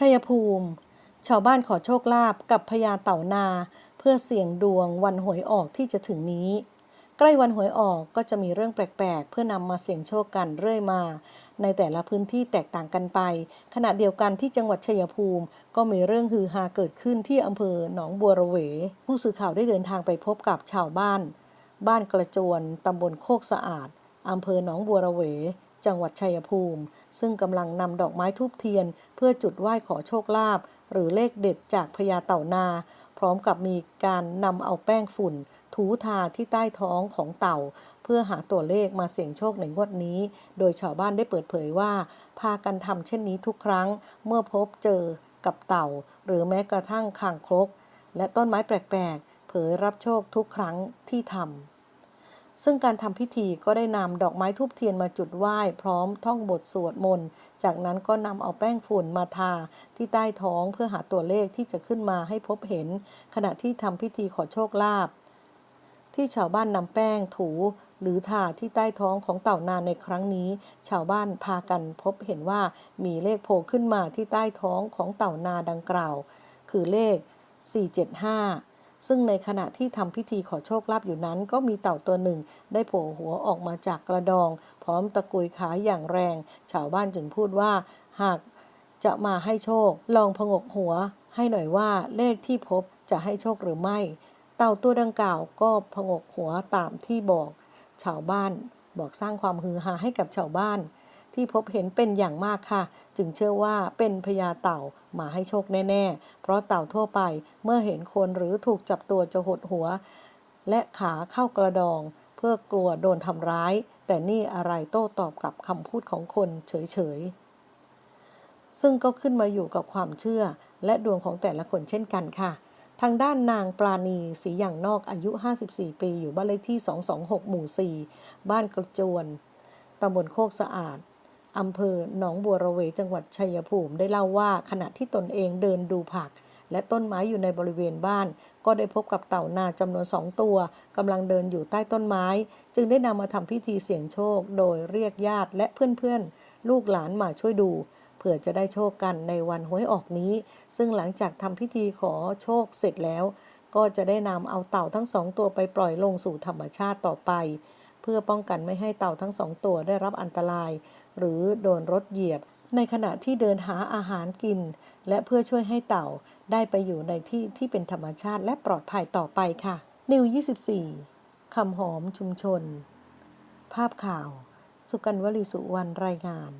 ชัยภูมิ ชาวบ้านขอโชคลาภกับพญาเต่านา เพื่อเสี่ยงดวงวันหวยออกที่จะถึงนี้ ใกล้วันหวยออกก็จะมีเรื่องแปลกๆ เพื่อนำมาเสี่ยงโชคกันเรื่อยมา ในแต่ละพื้นที่แตกต่างกันไป ขณะเดียวกันที่จังหวัดชัยภูมิ ก็มีเรื่องฮือฮาเกิดขึ้นที่อำเภอหนองบัวระเว ผู้สื่อข่าวได้เดินทางไปพบกับชาวบ้าน บ้านกระจวนตำบลโคกสะอาดอำเภอหนองบัวระเว จังหวัดชัยภูมิ ซึ่งกำลังนำดอกไม้ทูบเทียน เพื่อจุดไหว้ขอโชคลาภหรือเลขเด็ดจากพญาเต่านา พร้อมกับมีการนำเอาแป้งฝุ่น ถูทาที่ใต้ท้องของเต่า เพื่อหาตัวเลขมาเสี่ยงโชคในงวดนี้ โดยชาวบ้านได้เปิดเผยว่า พากันทำเช่นนี้ทุกครั้ง เมื่อพบเจอกับเต่า หรือแม้กระทั่งคางคกและต้นไม้แปลกๆ เผยรับโชคทุกครั้งที่ทำ ซึ่งการทำพิธีก็ได้นำดอกไม้ทูบเทียนมาจุดไหว้พร้อมท่องบทสวดมนต์ จากนั้นก็นำเอาแป้งฝุ่นมาทาที่ใต้ท้องเพื่อหาตัวเลขที่จะขึ้นมาให้พบเห็น ขณะที่ทำพิธีขอโชคลาภที่ชาวบ้านนำแป้งถูหรือทาที่ใต้ท้องของเต่านานในครั้งนี้ ชาวบ้านพากันพบเห็นว่ามีเลขโผล่ขึ้นมาที่ใต้ท้องของเต่านาดังกล่าว คือเลข 475 ซึ่งในขณะที่ทำพิธีขอโชคลาภอยู่นั้น ก็มีเต่าตัวหนึ่ง ได้โผล่หัวออกมาจากกระดอง พร้อมตะกุยขาอย่างแรง ชาวบ้านจึงพูดว่า หากจะมาให้โชค ลองพงกหัว ให้หน่อยว่าเลขที่พบจะให้โชคหรือไม่ เต่าตัวดังกล่าวก็พงกหัวตามที่บอก ชาวบ้านบอกสร้างความฮือฮาให้กับชาวบ้าน ที่พบเห็นเป็นอย่างมากค่ะ จึงเชื่อว่าเป็นพญาเต่ามาให้โชคแน่ ๆ เพราะเต่าทั่วไปเมื่อเห็นคนหรือถูกจับตัวจะหดหัว และขาเข้ากระดอง เพื่อกลัวโดนทำร้าย แต่นี่อะไรโต้ตอบกับคำพูดของคนเฉยๆ ซึ่งก็ขึ้นมาอยู่กับความเชื่อ และดวงของแต่ละคนเช่นกันค่ะทางด้านนางปราณีศรีอย่างนอกอายุ 54 ปี อยู่บ้านเลขที่ 226 หมู่ 4 บ้านกระจวน ตำบลโคกสะอาด อำเภอหนองบัวระเวจังหวัดชัยภูมิได้เล่าว่าขณะที่ตนเองเดินดูผัก และต้นไม้อยู่ในบริเวณบ้าน ก็ได้พบกับเต่านาจำนวนสองตัวกำลังเดินอยู่ใต้ต้นไม้ จึงได้นำมาทำพิธีเสี่ยงโชค โดยเรียกญาติและเพื่อนๆ ลูกหลานมาช่วยดูเผื่อจะได้โชคกันในวันหวยออกนี้ ซึ่งหลังจากทำพิธีขอโชคเสร็จแล้ว ก็จะได้นำเอาเต่าทั้งสองตัวไปปล่อยลงสู่ธรรมชาติต่อไป เพื่อป้องกันไม่ให้เต่าทั้งสองตัวได้รับอันตราย หรือโดนรถเหยียบ ในขณะที่เดินหาอาหารกิน และเพื่อช่วยให้เต่าได้ไปอยู่ในที่ที่เป็นธรรมชาติและปลอดภัยต่อไปค่ะ นิว 24 คำหอมชุมชน ภาพข่าว สุกันวลีสุวรรณรายงาน